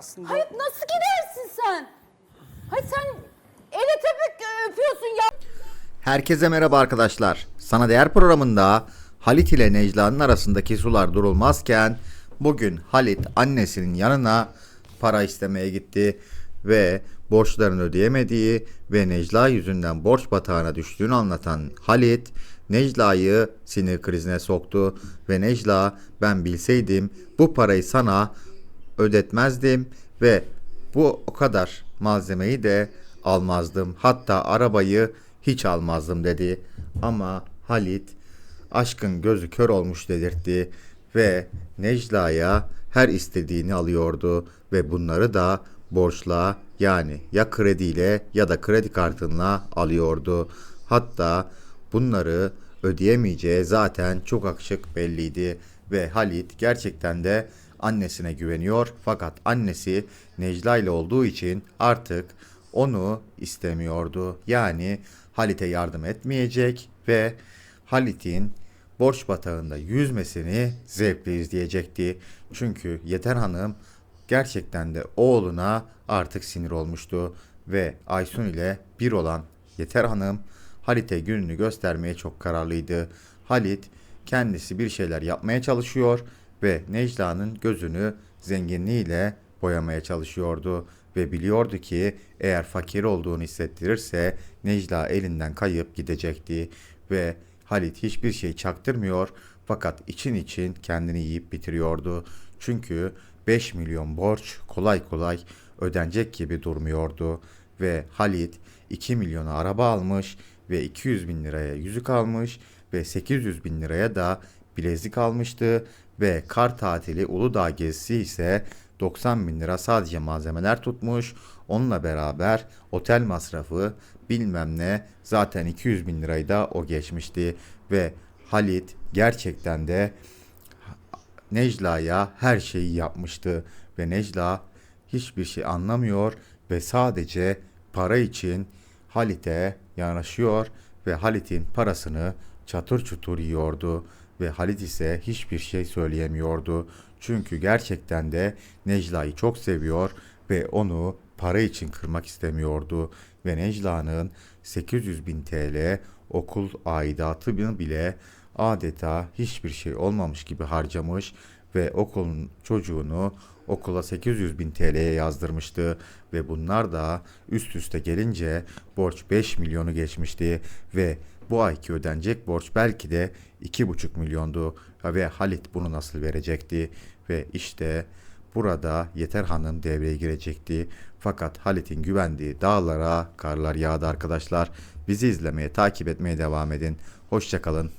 aslında. Hayır nasıl gidersin sen? Hayır sen ele tepek öpüyorsun ya. Herkese merhaba arkadaşlar. Sana Değer programında Halit ile Necla'nın arasındaki sular durulmazken bugün Halit annesinin yanına para istemeye gitti ve borçlarını ödeyemediği ve Necla yüzünden borç batağına düştüğünü anlatan Halit Necla'yı sinir krizine soktu ve Necla ben bilseydim bu parayı sana ödetmezdim ve bu o kadar malzemeyi de almazdım. Hatta arabayı hiç almazdım dedi. Ama Halit aşkın gözü kör olmuş dedirtti ve Necla'ya her istediğini alıyordu ve bunları da borçla yani ya krediyle ya da kredi kartınla alıyordu. Hatta bunları ödeyemeyeceği zaten çok açık belliydi ve Halit gerçekten de annesine güveniyor fakat annesi Necla ile olduğu için artık onu istemiyordu. Yani Halit'e yardım etmeyecek ve Halit'in borç batağında yüzmesini zevkle izleyecekti. Çünkü Yeter Hanım gerçekten de oğluna artık sinir olmuştu ve Aysun ile bir olan Yeter Hanım Halit'e gününü göstermeye çok kararlıydı. Halit kendisi bir şeyler yapmaya çalışıyor ve Necla'nın gözünü zenginliğiyle boyamaya çalışıyordu ve biliyordu ki eğer fakir olduğunu hissettirirse Necla elinden kayıp gidecekti ve Halit hiçbir şey çaktırmıyor fakat için için kendini yiyip bitiriyordu. Çünkü 5 milyon borç kolay kolay ödenecek gibi durmuyordu ve Halit 2 milyona araba almış ve 200 bin liraya yüzük almış ve 800 bin liraya da bilezik almıştı ve kar tatili Uludağ gezisi ise 90 bin lira sadece malzemeler tutmuş. Onunla beraber otel masrafı bilmem ne zaten 200 bin lirayı da o geçmişti ve Halit gerçekten de Necla'ya her şeyi yapmıştı ve Necla hiçbir şey anlamıyor ve sadece para için Halit'e yanaşıyor ve Halit'in parasını çatır çutur yiyordu ve Halit ise hiçbir şey söyleyemiyordu. Çünkü gerçekten de Necla'yı çok seviyor ve onu para için kırmak istemiyordu ve Necla'nın 800 bin TL okul aidatını bile adeta hiçbir şey olmamış gibi harcamış ve okulun çocuğunu okula 800 bin TL'ye yazdırmıştı ve bunlar da üst üste gelince borç 5 milyonu geçmişti ve bu ayki ödenecek borç belki de 2,5 milyondu ve Halit bunu nasıl verecekti ve işte burada Yeter Hanım devreye girecekti. Fakat Halit'in güvendiği dağlara karlar yağdı arkadaşlar. Bizi izlemeye, takip etmeye devam edin. Hoşçakalın.